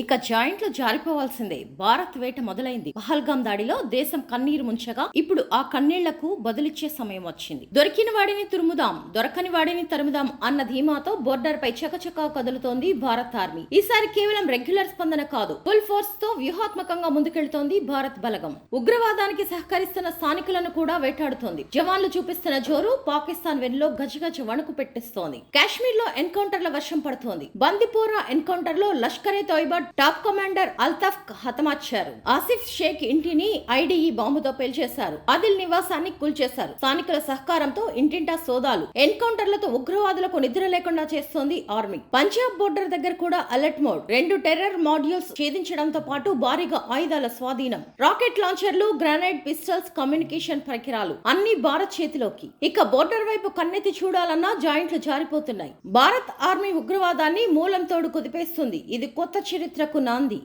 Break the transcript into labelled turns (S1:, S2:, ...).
S1: ఇక జాయింట్లు జారిపోవాల్సిందే. భారత్ వేట మొదలైంది. పహల్గాం దాడిలో దేశం కన్నీరు ముంచగా ఇప్పుడు ఆ కన్నీళ్ళకు బదులిచ్చే సమయం వచ్చింది. దొరికిన వాడిని తురుముదాం దొరకని వాడిని తరుముదాం అన్న ధీమాతో బోర్డర్ పై చకచకా కదులుతోంది భారత్ ఆర్మీ. ఈసారి కేవలం రెగ్యులర్ స్పందన కాదు ఫుల్ ఫోర్స్తో వ్యూహాత్మకంగా ముందుకెళ్తోంది భారత్ బలగం. ఉగ్రవాదానికి సహకరిస్తున్న స్థానికులను కూడా వేటాడుతోంది. జవాన్లు చూపిస్తున్న జోరు పాకిస్తాన్ వెన్నులో గజగజ వణుకు పెట్టిస్తోంది. కాశ్మీర్లో ఎన్కౌంటర్ల వర్షం పడుతోంది. బందిపోరా ఎన్కౌంటర్లో లష్కరే తోయిబా టాప్ కమాండర్ అల్తాఫ్ హతమార్చారు. ఆసిఫ్ షేక్ ఇంటిని ఐడిఈ బాంబుతో పేల్చేశారు. ఆదిల్ నివాసాన్ని కూల్చేశారు. స్థానికుల సహకారంతో ఇంటింటా సోదాలు. ఎన్కౌంటర్లతో ఉగ్రవాదులకు నిద్ర లేకుండా చేస్తోంది ఆర్మీ. పంజాబ్ బోర్డర్ దగ్గర కూడా అలర్ట్ మోడ్. రెండు టెర్రర్ మాడ్యూల్స్ ఛేదించడంతో పాటు భారీగా ఆయుధాల స్వాధీనం. రాకెట్ లాంచర్లు గ్రానైట్ పిస్టల్స్ కమ్యూనికేషన్ పరికరాలు అన్ని భారత్ చేతిలోకి. ఇక బోర్డర్ వైపు కన్నెత్తి చూడాలన్నా జాయింట్లు జారిపోతున్నాయి. భారత్ ఆర్మీ ఉగ్రవాదాన్ని మూలం తోడు కుదిపేస్తుంది. ఇది కొత్త చరిత్రకు నాంది